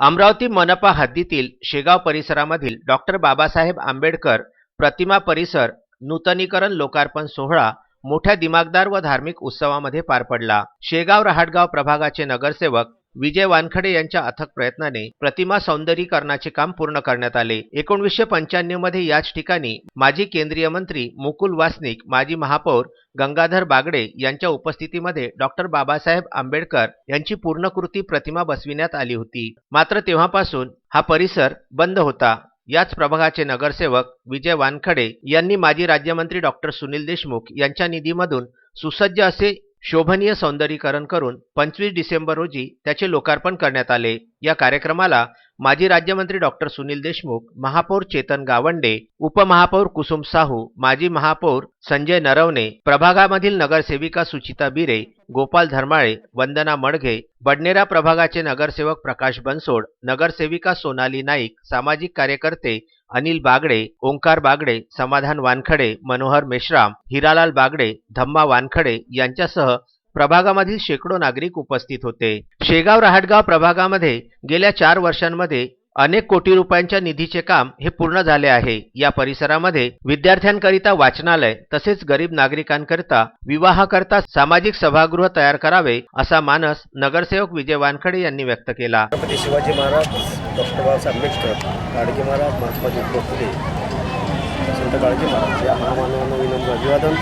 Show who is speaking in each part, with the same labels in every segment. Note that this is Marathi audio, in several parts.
Speaker 1: अमरावती मनपा हद्दीतील शेगाव परिसरामधील डॉक्टर बाबासाहेब आंबेडकर प्रतिमा परिसर नूतनीकरण लोकार्पण सोहळा मोठ्या दिमागदार व धार्मिक उत्सवामध्ये पार पडला. शेगाव रहाटगाव प्रभागाचे नगरसेवक विजय वानखडे यांच्या अथक प्रयत्नाने प्रतिमा सौंदर्यीकरणाचे काम पूर्ण करण्यात आले. एकोणीसशे पंच्याण्णवमध्ये याच ठिकाणी माजी केंद्रीय मंत्री मुकुल वासनिक माजी महापौर गंगाधर बागडे यांच्या उपस्थितीमध्ये डॉक्टर बाबासाहेब आंबेडकर यांची पूर्णकृती प्रतिमा बसविण्यात आली होती. मात्र तेव्हापासून हा परिसर बंद होता. याच प्रभागाचे नगरसेवक विजय वानखडे यांनी माजी राज्यमंत्री डॉक्टर सुनील देशमुख यांच्या निधीमधून सुसज्ज असे शोभनीय सौंदर्यीकरण करून पंचवीस डिसेंबर रोजी त्याचे लोकार्पण करण्यात आले. या कार्यक्रमाला माजी राज्यमंत्री डॉक्टर सुनील देशमुख महापौर चेतन गावंडे उपमहापौर कुसुम साहू माजी महापौर संजय नरवणे प्रभागामधील नगरसेविका सुचिता बिरे गोपाल धर्माळे वंदना मडघे बडनेरा प्रभागाचे नगरसेवक प्रकाश बनसोड नगरसेविका सोनाली नाईक सामाजिक कार्यकर्ते अनिल बागडे ओंकार बागडे समाधान वानखडे मनोहर मेश्राम हिरालाल बागडे धम्मा वानखडे यांच्यासह प्रभागामधील शेकडो नागरिक उपस्थित होते. शेगाव रहाटगाव प्रभागामध्ये गेल्या चार वर्षांमध्ये अनेक कोटी रुपयांच्या निधीचे काम हे पूर्ण झाले आहे. या परिसरामध्ये विद्यार्थ्यांकरिता वाचनालय तसेच गरीब नागरिकांकरिता विवाहाकरता सामाजिक सभागृह तयार करावे असा मानस नगरसेवक विजय वानखडे यांनी व्यक्त केला.
Speaker 2: छत्रपती शिवाजी महाराज डॉक्टर बाबासाहेब आंबेडकर गाडगे महाराज महात्मा ज्योतिबा फुले संत गाडगे महाराज या महामानवांना विनम्र अभिवादन.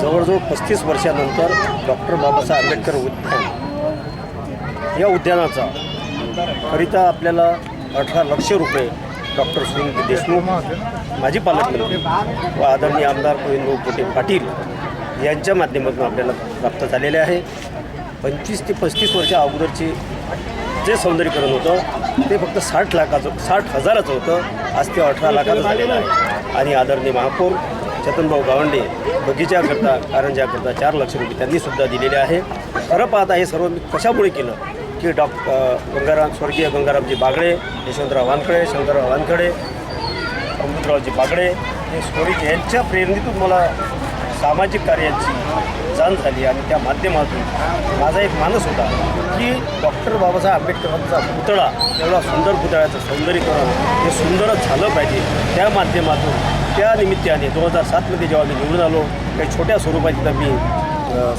Speaker 2: जवळजवळ पस्तीस वर्षानंतर डॉक्टर बाबासाहेब आंबेडकर उद्यान या उद्यानाचा करिता आपल्याला अठरा लक्ष रुपये डॉक्टर सुनील देशमुख माजी पालकमंत्री व आदरणीय आमदार गोविंद पोटे पाटील यांच्या माध्यमातून आपल्याला प्राप्त झालेले आहे. पंचवीस ते पस्तीस वर्षा अगोदरचे जे सौंदर्यीकरण होतं ते फक्त साठ लाखाचं साठ हजाराचं होतं. आज ते अठरा लाखाचं झालेलं आहे. आणि आदरणीय महापौर चेतनभाऊ गावंडे बगीच्याकरता कारंजाकरता चार लक्ष रुपये त्यांनीसुद्धा दिलेले आहे. खरं पाहता हे सर्व मी कशामुळे केलं? की डॉ गंगाराम स्वर्गीय गंगारामजी बागडे यशवंतराव वानखडे शंकरराव वानखडे अमृतरावजी बागडे हे स्वर्गी यांच्या प्रेरणेतून मला सामाजिक कार्याची जाण झाली आणि त्या माध्यमातून माझा एक मानस होता की डॉक्टर बाबासाहेब आंबेडकरांचा पुतळा एवढा सुंदर पुतळ्याचं सौंदर्यीकरण हे सुंदरच झालं पाहिजे. त्या माध्यमातून त्या निमित्ताने दोन हजार सातमध्ये जेव्हा मी निवडून आलो काही छोट्या स्वरूपात मी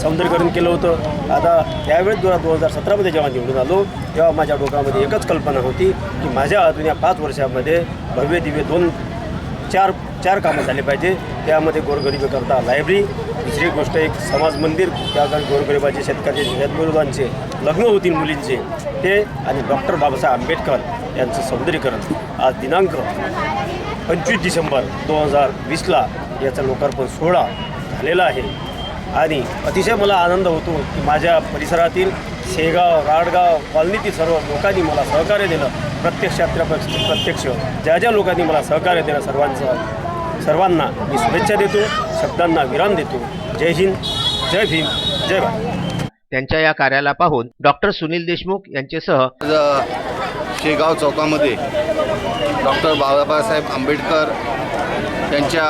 Speaker 2: सौंदर्यीकरण केलं होतं. आता त्यावेळेस दोन दोन हजार सतरामध्ये जेव्हा निवडून आलो तेव्हा माझ्या डोक्यामध्ये एकच कल्पना होती की माझ्या हातून या पाच वर्षामध्ये भव्य दिव्य दोन चार चार कामं झाले पाहिजे. त्यामध्ये गोरगरिबीकरता लायब्ररी दुसरी गोष्ट एक समाज मंदिर त्या गोरगरिबाचे शेतकऱ्याचे शेतमजुरांचे लग्न होतील मुलींचे. ते आणि डॉक्टर बाबासाहेब आंबेडकर यांचं सौंदर्यीकरण. आज दिनांक पंचवीस डिसेंबर दोन हजार वीसला याचा लोकार्पण सोहळा झालेला आहे. आणि अतिशय मला आनंद होतो की माझ्या परिसरातील शेगाव राडगाव कॉलनीतील सर्व लोकांनी मला सहकार्य दिलं. प्रत्यक्षात प्रत्यक्ष. ज्या ज्या लोकांनी मला सहकार्य दिलं सर्वांचं सर्वांना मी शुभेच्छा देतो शब्दांना विराम देतो. जय हिंद जय भीम जय भारत.
Speaker 1: त्यांच्या या कार्याला पाहून डॉक्टर सुनील देशमुख यांचेसह
Speaker 3: अ, शेगाव चौकामध्ये डॉक्टर बाबासाहेब आंबेडकर यांच्या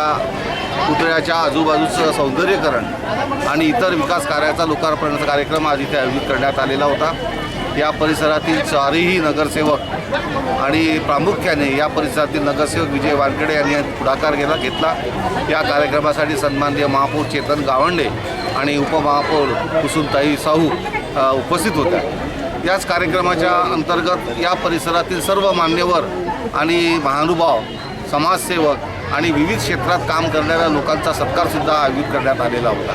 Speaker 3: पुतळ्याच्या आजूबाजूचं सौंदर्यीकरण आणि इतर विकास कार्याचा लोकार्पणाचा कार्यक्रम आज इथे आयोजित करण्यात आलेला होता. या परिसरातील चारही नगरसेवक आणि प्रामुख्याने या परिसरातील नगरसेवक विजय वानखेडे यांनी पुढाकार गेला घेतला. या कार्यक्रमासाठी सन्माननीय महापौर चेतन गावंडे आणि उपमहापौर कुसुमताई साहू उपस्थित होत्या. याच कार्यक्रमाच्या अंतर्गत या परिसरातील सर्व मान्यवर आणि महानुभाव समाजसेवक आणि विविध क्षेत्रात काम करणाऱ्या लोकांचा सत्कारसुद्धा आयोजित करण्यात आलेला होता.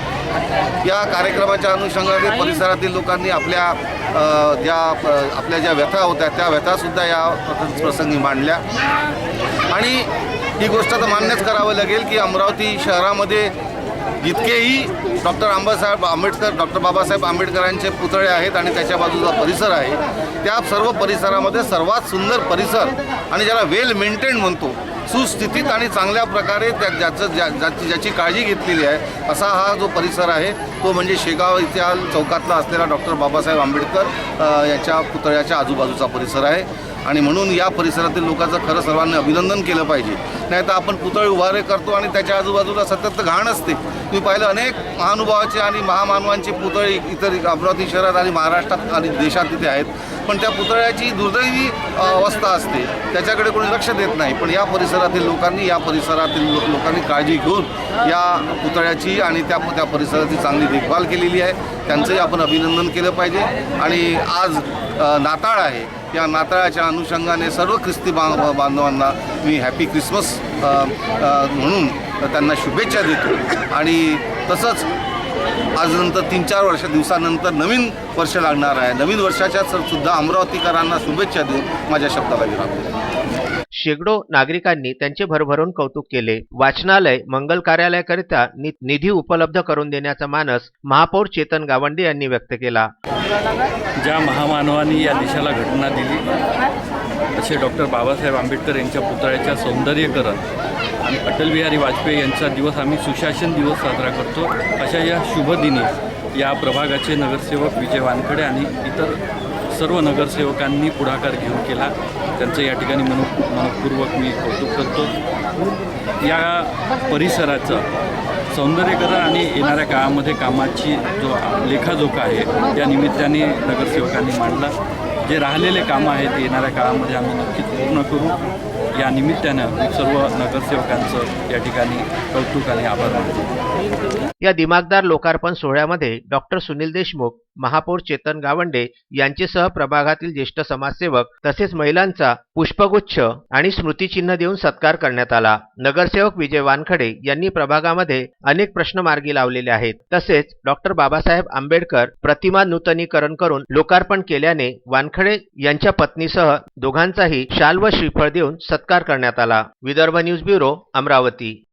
Speaker 3: या कार्यक्रमाच्या अनुषंगाने परिसरातील लोकांनी आपल्या ज्या आपल्या ज्या व्यथा होत्या त्या व्यथासुद्धा या प्रसंगी मांडल्या. आणि ही गोष्ट तर मान्यच करावं लागेल की अमरावती शहरामध्ये जितकेही डॉक्टर आंबासाहेब आंबेडकर डॉक्टर बाबासाहेब आंबेडकरांचे पुतळे आहेत आणि त्याच्या बाजूचा परिसर आहे त्या सर्व परिसरामध्ये सर्वात सुंदर परिसर आणि ज्याला वेल मेंटेन म्हणतो सुस्थितीत आणि चांगल्या प्रकारे त्या ज्याचं ज्या ज्याची ज्याची काळजी घेतलेली आहे असा हा जो परिसर आहे तो म्हणजे शेगाव इथल्या चौकातला असलेला डॉक्टर बाबासाहेब आंबेडकर याच्या पुतळ्याच्या आजूबाजूचा परिसर आहे. आणि म्हणून या परिसरातील लोकांचं खरं सर्वांनी अभिनंदन केलं पाहिजे. नाही तर आपण पुतळे उभारे करतो आणि त्याच्या आजूबाजूला सतत घाण असते. तुम्ही पाहिलं अनेक महानुभावाचे आणि महामानवांचे पुतळे इतर अमरावती शहरात आणि महाराष्ट्रात आणि देशात तिथे आहेत. पण त्या पुतळ्याची दुर्दैवी अवस्था असते. त्याच्याकडे कोणी लक्ष देत नाही. पण या परिसरातील लोकांनी या परिसरातील लो- लोकांनी काळजी घेऊन या पुतळ्याची आणि त्या त्या परिसराची चांगली देखभाल केलेली आहे. त्यांचंही आपण अभिनंदन केलं पाहिजे. आणि आज नाताळ आहे. या नाताळाच्या अनुषंगाने सर्व ख्रिस्ती बांधवांना मी हॅपी क्रिसमस म्हणून त्यांना शुभेच्छा देतो. आणि तसंच आज नंतर तीन चार वर्ष दिवसानंतर नवीन वर्ष लागणार आहे. नवीन वर्षाच्या सर- सुद्धा अमरावतीकरांना शुभेच्छा देऊन माझ्या शब्दाला विराम
Speaker 1: शेकडो नागरिकांनी त्यांचे भरभरून कौतुक केले. वाचनालय मंगल कार्यालयाकरिता नि- निधी उपलब्ध करून देण्याचा मानस महापौर चेतन गावंडे यांनी व्यक्त केला.
Speaker 4: ज्या महामानवानी या देशाला घटना दिली असे डॉक्टर बाबासाहेब आंबेडकर यांच्या पुतळ्याच्या सौंदर्यकरण आणि अटलबिहारी वाजपेयी यांचा दिवस आम्ही सुशासन दिवस साजरा करतो. अशा या शुभदिनी या प्रभागाचे नगरसेवक विजय वानखडे आणि इतर सर्व नगरसेवकांनी पुढाकार घेऊन केला. त्यांचं या ठिकाणी मनो मनपूर्वक मी कौतुक करतो. या परिसराचं सौंदर्यकरण आणि येणाऱ्या काळामध्ये कामाची जो लेखाजोखा आहे त्या निमित्ताने नगरसेवकांनी मांडला. जे राहिलेले कामं आहेत ते येणाऱ्या काळामध्ये आम्ही नक्कीच पूर्ण करू. या निमित्तानं सर्व नगरसेवकांचं या ठिकाणी कौतुक आणि आभार मानतो.
Speaker 1: या दिमागदार लोकार्पण सोहळ्यामध्ये डॉक्टर सुनील देशमुख महापौर चेतन गावंडे यांचेसह प्रभागातील ज्येष्ठ समाजसेवक तसेच महिलांचा पुष्पगुच्छ आणि स्मृतिचिन्ह देऊन सत्कार करण्यात आला. नगरसेवक विजय वानखडे यांनी प्रभागामध्ये अनेक प्रश्न मार्गी लावलेले आहेत. तसेच डॉक्टर बाबासाहेब आंबेडकर प्रतिमा नूतनीकरण करून लोकार्पण केल्याने वानखडे यांच्या पत्नीसह दोघांचाही शाल व श्रीफळ देऊन सत्कार करण्यात आला. Vidarbha news bureau Amravati.